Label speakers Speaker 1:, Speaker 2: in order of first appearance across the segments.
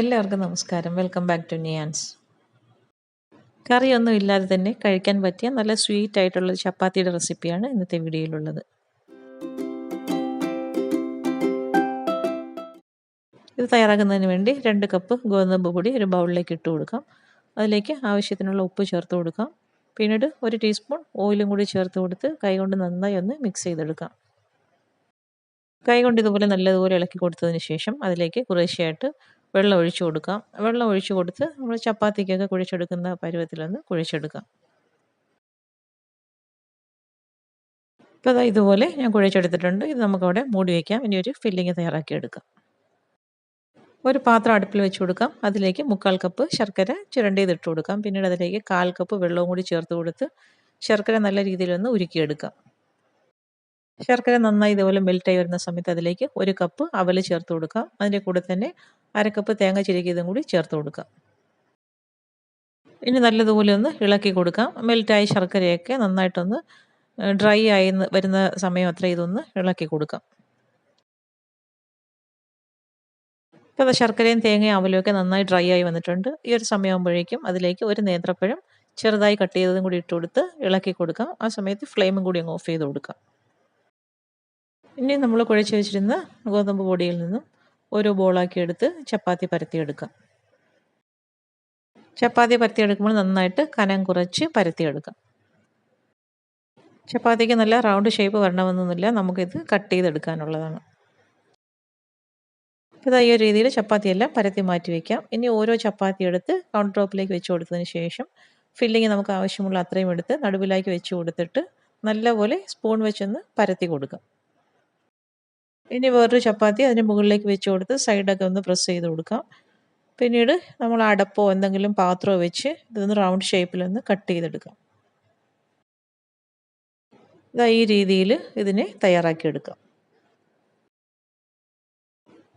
Speaker 1: എല്ലാവർക്കും നമസ്കാരം. Welcome back to നിയാൻസ് കറിയൊന്നും ഇല്ലാതെ തന്നെ കഴിക്കാൻ പറ്റിയ നല്ല സ്വീറ്റ് ആയിട്ടുള്ള ചപ്പാത്തിയുടെ റെസിപ്പിയാണ് ഇന്നത്തെ വീഡിയോയിലുള്ളത്. ഇത് തയ്യാറാക്കുന്നതിന് വേണ്ടി രണ്ട് കപ്പ് ഗോതമ്പ് പൊടി ഒരു ബൗളിലേക്ക് ഇട്ട് കൊടുക്കാം. അതിലേക്ക് ആവശ്യത്തിനുള്ള ഉപ്പ് ചേർത്ത് കൊടുക്കാം. പിന്നീട് ഒരു ടീസ്പൂൺ ഓയിലും കൂടി ചേർത്ത് കൊടുത്ത് കൈകൊണ്ട് നന്നായി ഒന്ന് മിക്സ് ചെയ്തെടുക്കാം. കൈകൊണ്ട് ഇതുപോലെ നല്ലതുപോലെ ഇളക്കി കൊടുത്തതിന് ശേഷം അതിലേക്ക് കുറേശ്ശെയായിട്ട് വെള്ളം ഒഴിച്ചു കൊടുക്കാം. വെള്ളം ഒഴിച്ചു കൊടുത്ത് നമ്മൾ ചപ്പാത്തിക്കൊക്കെ കുഴിച്ചെടുക്കുന്ന പരുവത്തിലൊന്ന് കുഴിച്ചെടുക്കാം. ഇപ്പോൾ അതാ ഇതുപോലെ ഞാൻ കുഴിച്ചെടുത്തിട്ടുണ്ട്. ഇത് നമുക്കവിടെ മൂടി വയ്ക്കാം ഇനി ഒരു ഫില്ലിങ് തയ്യാറാക്കി എടുക്കാം. ഒരു പാത്രം അടുപ്പിൽ വെച്ച് കൊടുക്കാം. അതിലേക്ക് മുക്കാൽ കപ്പ് ശർക്കര ചുരണ്ടിയത് ഇതിട്ട് കൊടുക്കാം. പിന്നീട് അതിലേക്ക് കാൽ കപ്പ് വെള്ളവും കൂടി ചേർത്ത് കൊടുത്ത് ശർക്കര നല്ല രീതിയിലൊന്ന് ഉരുക്കിയെടുക്കാം. ശർക്കര നന്നായി ഇതുപോലെ മെൽറ്റായി വരുന്ന സമയത്ത് അതിലേക്ക് ഒരു കപ്പ് അവൽ ചേർത്ത് കൊടുക്കാം അതിന്റെ കൂടെ തന്നെ അരക്കപ്പ് തേങ്ങ ചിരകിയതും കൂടി ചേർത്ത് കൊടുക്കാം ഇനി നല്ലതുപോലെ ഒന്ന് ഇളക്കി കൊടുക്കാം. മെൽറ്റായ ശർക്കരയൊക്കെ നന്നായിട്ടൊന്ന് ഡ്രൈ ആയി വരുന്ന സമയം അത്ര ഇതൊന്ന് ഇളക്കി കൊടുക്കാം. ഇപ്പോൾ ശർക്കരയും തേങ്ങയും അവലുമൊക്കെ നന്നായി ഡ്രൈ ആയി വന്നിട്ടുണ്ട്. ഈ ഒരു സമയമാകുമ്പോഴേക്കും അതിലേക്ക് ഒരു നേന്ത്രപ്പഴം ചെറുതായി കട്ട് ചെയ്തതും കൂടി ഇട്ട് കൊടുത്ത് ഇളക്കി കൊടുക്കാം. ആ സമയത്ത് ഫ്ലെയിമും കൂടി അങ്ങ് ഓഫ് ചെയ്ത് കൊടുക്കാം. ഇനി നമ്മൾ കുഴച്ച് വെച്ചിരുന്ന ഗോതമ്പ് പൊടിയിൽ നിന്നും ഓരോ ബോളാക്കി എടുത്ത് ചപ്പാത്തി പരത്തിയെടുക്കാം ചപ്പാത്തി പരത്തിയെടുക്കുമ്പോൾ നന്നായിട്ട് കനം കുറച്ച് പരത്തിയെടുക്കാം ചപ്പാത്തിക്ക് നല്ല റൗണ്ട് ഷേപ്പ് വരണമെന്നൊന്നുമില്ല. നമുക്കിത് കട്ട് ചെയ്തെടുക്കാനുള്ളതാണ്. അപ്പോൾ ഈ ഒരു രീതിയിൽ ചപ്പാത്തിയെല്ലാം പരത്തി മാറ്റി വയ്ക്കാം ഇനി ഓരോ ചപ്പാത്തി എടുത്ത് കൗണ്ടർ ടോപ്പിലേക്ക് വെച്ച് കൊടുത്തതിന് ശേഷം ഫില്ലിങ് നമുക്ക് ആവശ്യമുള്ള അത്രയും എടുത്ത് നടുവിലേക്ക് വെച്ച് കൊടുത്തിട്ട് നല്ലപോലെ സ്പൂൺ വെച്ചൊന്ന് പരത്തി കൊടുക്കാം. ഇനി വേറൊരു ചപ്പാത്തി അതിന് മുകളിലേക്ക് വെച്ച് കൊടുത്ത് സൈഡൊക്കെ ഒന്ന് പ്രസ് ചെയ്ത് കൊടുക്കാം. പിന്നീട് നമ്മൾ അടപ്പോ എന്തെങ്കിലും പാത്രമോ വെച്ച് ഇതൊന്ന് റൗണ്ട് ഷേപ്പിലൊന്ന് കട്ട് ചെയ്തെടുക്കാം. ഇതാ ഈ രീതിയിൽ ഇതിനെ തയ്യാറാക്കിയെടുക്കാം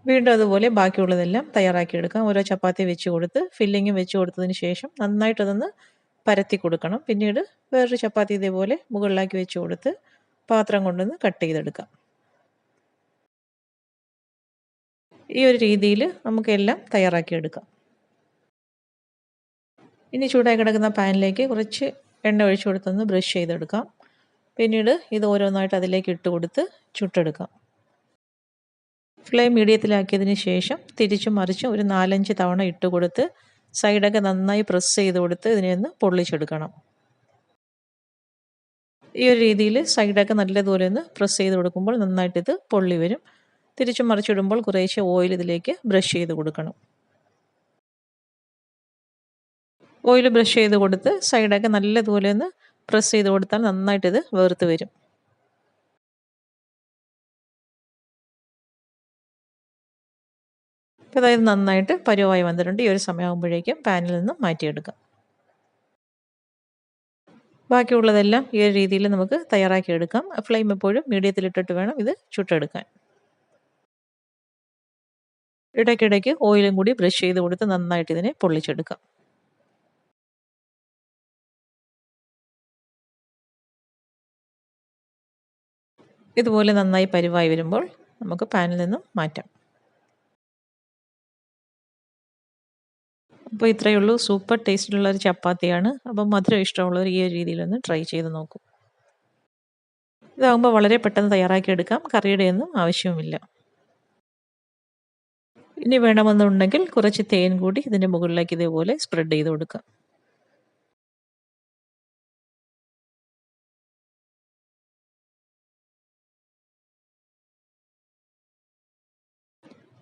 Speaker 1: വീണ്ടും അതുപോലെ ബാക്കിയുള്ളതെല്ലാം തയ്യാറാക്കിയെടുക്കാം ഓരോ ചപ്പാത്തി വെച്ച് കൊടുത്ത് ഫില്ലിങ്ങും വെച്ച് കൊടുത്തതിന് ശേഷം നന്നായിട്ടതൊന്ന് പരത്തി കൊടുക്കണം. പിന്നീട് വേറൊരു ചപ്പാത്തി ഇതേപോലെ മുകളിലാക്കി വെച്ച് കൊടുത്ത് പാത്രം കൊണ്ടൊന്ന് കട്ട് ചെയ്തെടുക്കാം. ഈ ഒരു രീതിയിൽ നമുക്കെല്ലാം തയ്യാറാക്കിയെടുക്കാം. ഇനി ചൂടായി കിടക്കുന്ന പാനിലേക്ക് കുറച്ച് എണ്ണ ഒഴിച്ചു കൊടുത്തൊന്ന് ബ്രഷ് ചെയ്തെടുക്കാം. പിന്നീട് ഇത് ഓരോന്നായിട്ട് അതിലേക്ക് ഇട്ട് കൊടുത്ത് ചുട്ടെടുക്കാം. ഫ്ലെയിം മീഡിയത്തിലാക്കിയതിന് ശേഷം തിരിച്ചും മറിച്ചും ഒരു നാലഞ്ച് തവണ ഇട്ട് കൊടുത്ത് സൈഡൊക്കെ നന്നായി പ്രസ് ചെയ്ത് കൊടുത്ത് ഇതിനെ ഒന്ന് പൊള്ളിച്ചെടുക്കണം. ഈ ഒരു രീതിയിൽ സൈഡൊക്കെ നല്ലതുപോലെ ഒന്ന് പ്രസ് ചെയ്ത് കൊടുക്കുമ്പോൾ നന്നായിട്ട് ഇത് പൊള്ളി വരും. തിരിച്ചും മറിച്ചിടുമ്പോൾ കുറേശ്ശെ ഓയിൽ ഇതിലേക്ക് ബ്രഷ് ചെയ്ത് കൊടുക്കണം. ഓയിൽ ബ്രഷ് ചെയ്ത് കൊടുത്ത് സൈഡൊക്കെ നല്ലതുപോലെ ഒന്ന് പ്രസ് ചെയ്ത് കൊടുത്താൽ നന്നായിട്ട് ഇത് വേർത്ത് വരും. അതായത് നന്നായിട്ട് പരുവായി വന്നിട്ടുണ്ട്. ഈ ഒരു സമയമാകുമ്പോഴേക്കും പാനിൽ നിന്നും മാറ്റിയെടുക്കാം. ബാക്കിയുള്ളതെല്ലാം ഈ ഒരു രീതിയിൽ നമുക്ക് തയ്യാറാക്കിയെടുക്കാം. ഫ്ലെയിം എപ്പോഴും മീഡിയത്തിലിട്ടിട്ട് വേണം ഇത് ചുട്ടെടുക്കാൻ. ഇടയ്ക്കിടയ്ക്ക് ഓയിലും കൂടി ബ്രഷ് ചെയ്ത് കൊടുത്ത് നന്നായിട്ട് ഇതിനെ പൊള്ളിച്ചെടുക്കാം. ഇതുപോലെ നന്നായി പരിവായി വരുമ്പോൾ നമുക്ക് പാനിൽ നിന്നും മാറ്റാം. അപ്പോൾ ഇത്രയേ ഉള്ളൂ. സൂപ്പർ ടേസ്റ്റിലുള്ള ഒരു ചപ്പാത്തിയാണ്. അപ്പം മധുരം ഇഷ്ടമുള്ളവർ ഈ ഒരു രീതിയിലൊന്ന് ട്രൈ ചെയ്ത് നോക്കും. ഇതാകുമ്പോൾ വളരെ പെട്ടെന്ന് തയ്യാറാക്കിയെടുക്കാം. കറിയുടെ ഒന്നും ആവശ്യവുമില്ല. ഇനി വേണമെന്നുണ്ടെങ്കിൽ കുറച്ച് തേൻ കൂടി ഇതിന്റെ മുകളിലേക്ക് ഇതേപോലെ സ്പ്രെഡ് ചെയ്ത് കൊടുക്കാം.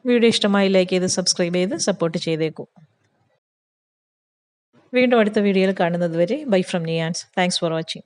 Speaker 1: വീഡിയോ ഇഷ്ടമായി ലൈക്ക് ചെയ്ത് സബ്സ്ക്രൈബ് ചെയ്ത് സപ്പോർട്ട് ചെയ്തേക്കൂ. വീണ്ടും അടുത്ത വീഡിയോയിൽ കാണുന്നത് വരെ bye from Niyans thanks for watching